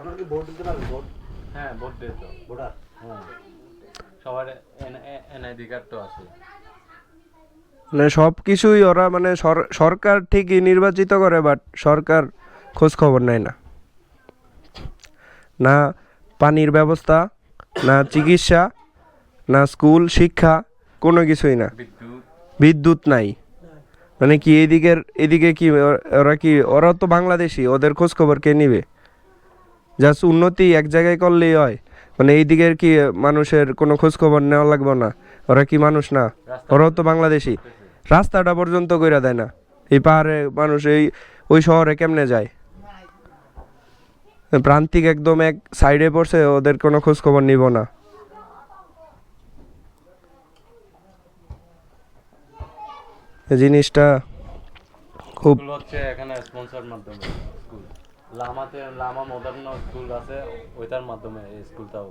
আপনার কি ভোট দিতে পারবেন? ভোট? হ্যাঁ ভোট দিয়ে তো। ভোটার? হ্যাঁ। সবার এনআইডি কার্ড তো আছে। মানে সব কিছুই ওরা মানে সরকার ঠিকই নির্বাচিত করে বাট সরকার খোঁজ খবর নেয় না। না পানির ব্যবস্থা না চিকিৎসা না স্কুল শিক্ষা কোনো কিছুই না। বিদ্যুৎ। বিদ্যুৎ নাই। মানে কি এদিকের এদিকে কি ওর- ওরা কি ওরা তো বাংলাদেশি ওদের খোঁজ খবর কে নিবে? জাস্ট উন্নতি এক জায়গায় করলেই হয়। মানে এই দিকের কি মানুষের কোনো খোঁজ খবর নেওয়া লাগবে না? ওরা কি মানুষ না? ওরাও তো বাংলাদেশি। রাস্তাটা পর্যন্ত কইরা দেয় না। এই পাহাড়ে মানুষ এই ওই শহরে কেমনে যায়? প্রান্তিক একদম এক সাইডে পড়ছে ওদের কোনো খোঁজ খবর নিব না। জিনিসটা খুব হচ্ছে এখানে স্পন্সর মাধ্যমে লামাতে লামা মডার্ন স্কুল আছে ওইটার মাধ্যমে এই স্কুলটাও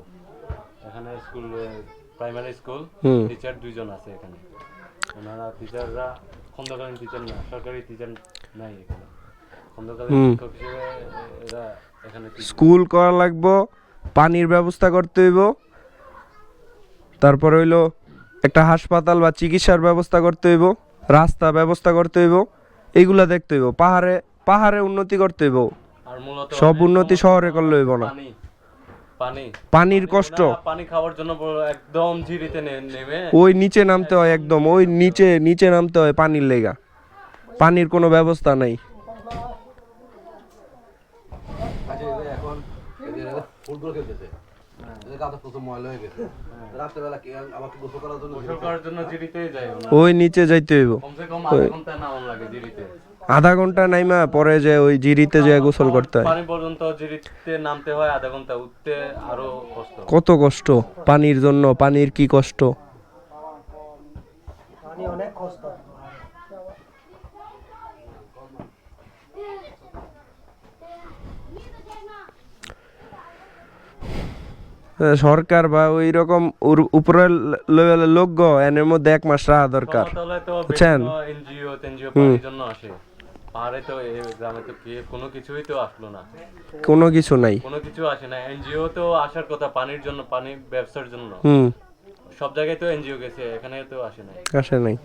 এখানে স্কুল প্রাইমারি স্কুল টিচার দুইজন আছে এখানে। ওনারা টিচাররা খন্দকালীন টিচার না সরকারি টিচার নাই এখানে। খন্দকালীন শিক্ষক হিসেবে এরা এখানে স্কুল করা লাগবো পানির ব্যবস্থা করতে হইব। তারপর হইল একটা হাসপাতাল বা চিকিৎসার ব্যবস্থা করতে হইব রাস্তা ব্যবস্থা করতে হইব এইগুলা দেখতে হইব। পাহাড়ে পাহাড়ে উন্নতি করতে হইব। সব উন্নতি শহরে করলে হইব না। পানি পানি। পানির কষ্ট। পানি খাওয়ার জন্য একদম ঝিরিতে নেমে ওই নিচে নামতে হয় একদম ওই নিচে নিচে নামতে হয় পানির লেগা। পানির কোনো ব্যবস্থা নাই। আচ্ছা ফুটবল খেলতেছে হয়ে। ওই নিচে যাইতে হইব। কমসে কম আধা ঘণ্টা লাগে জিরিতে আধা ঘণ্টা নাইমা পরে যে ওই জিরিতে যে গোসল করতে হয়। পানি পর্যন্ত জিরিতে নামতে হয় আধা ঘণ্টা উঠতে আরও কষ্ট। কত কষ্ট? পানির জন্য পানির কি কষ্ট? আহ, সরকার বা ওই রকম উপরের লেভেলের লোক গো এনের মধ্যে এক মাস রাখা দরকার। বুঝছেন? পানির পাহাড়ে তো এই গ্রামে তো কি কোনো কিছুই তো আসলো না। কোনো কিছু নাই। কোনো কিছু আসে না। এনজিও তো আসার কথা পানির জন্য পানি ব্যবসার জন্য। হুম। সব জায়গায় তো এনজিও গেছে এখানে তো আসে নাই। আসে নাই।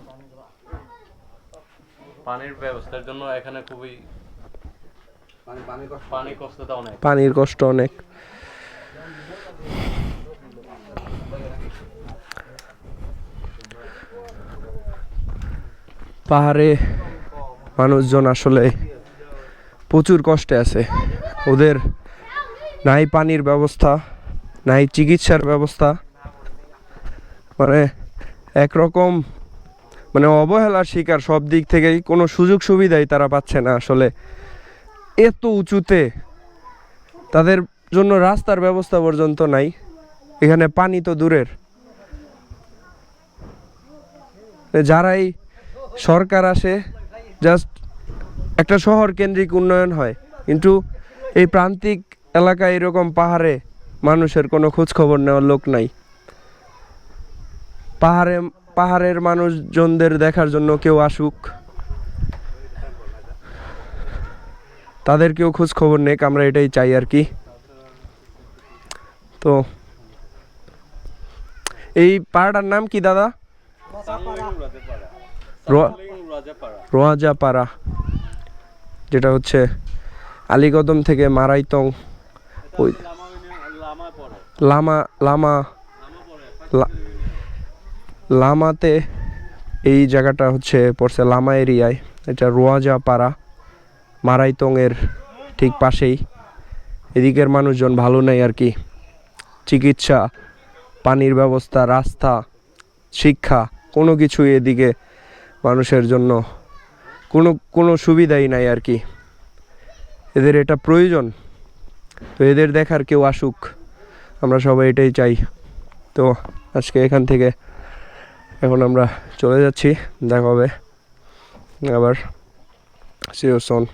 পানির ব্যবস্থার জন্য এখানে খুবই পানি পানি কষ্টটা অনেক। পানির কষ্ট অনেক। পাহাড়ে মানুষজন আসলে প্রচুর কষ্টে আছে। ওদের নাই পানির ব্যবস্থা, নাই চিকিৎসার ব্যবস্থা। মানে একরকম মানে অবহেলার শিকার সব দিক থেকেই কোনো সুযোগ সুবিধাই তারা পাচ্ছে না আসলে। এত উঁচুতে তাদের জন্য রাস্তার ব্যবস্থা পর্যন্ত নাই। এখানে পানি তো দূরের। যারাই সরকার আসে জাস্ট একটা শহর কেন্দ্রিক উন্নয়ন হয়। কিন্তু এই প্রান্তিক এলাকায় এরকম পাহাড়ে মানুষের কোনো খোঁজ খবর নেওয়ার লোক নাই। পাহাড়ে, পাহাড়ের মানুষজনদের দেখার জন্য কেউ আসুক। তাদেরকেও খোঁজ খবর নেক, আমরা এটাই চাই আর কি। তো, এই পাড়াটার নাম কি দাদা? রোয়াজাপাড়া, যেটা হচ্ছে আলীকদম থেকে মারাইতং, ওই লামা লামা লামাতে এই জায়গাটা হচ্ছে পড়ছে লামা এরিয়ায়, এটা রোয়াজাপাড়া, মারাইতংয়ের ঠিক পাশেই। এদিকের মানুষজন ভালো নেই আর কি। চিকিৎসা, পানির ব্যবস্থা, রাস্তা, শিক্ষা, কোনো কিছুই এদিকে মানুষের জন্য কোনো কোনো সুবিধাই নাই আর কি। এদের এটা প্রয়োজন। তো এদের দেখার কেউ আসুক। আমরা সবাই এটাই চাই। তো আজকে এখান থেকে এখন আমরা চলে যাচ্ছি। দেখা হবে। আবার। সিও সোন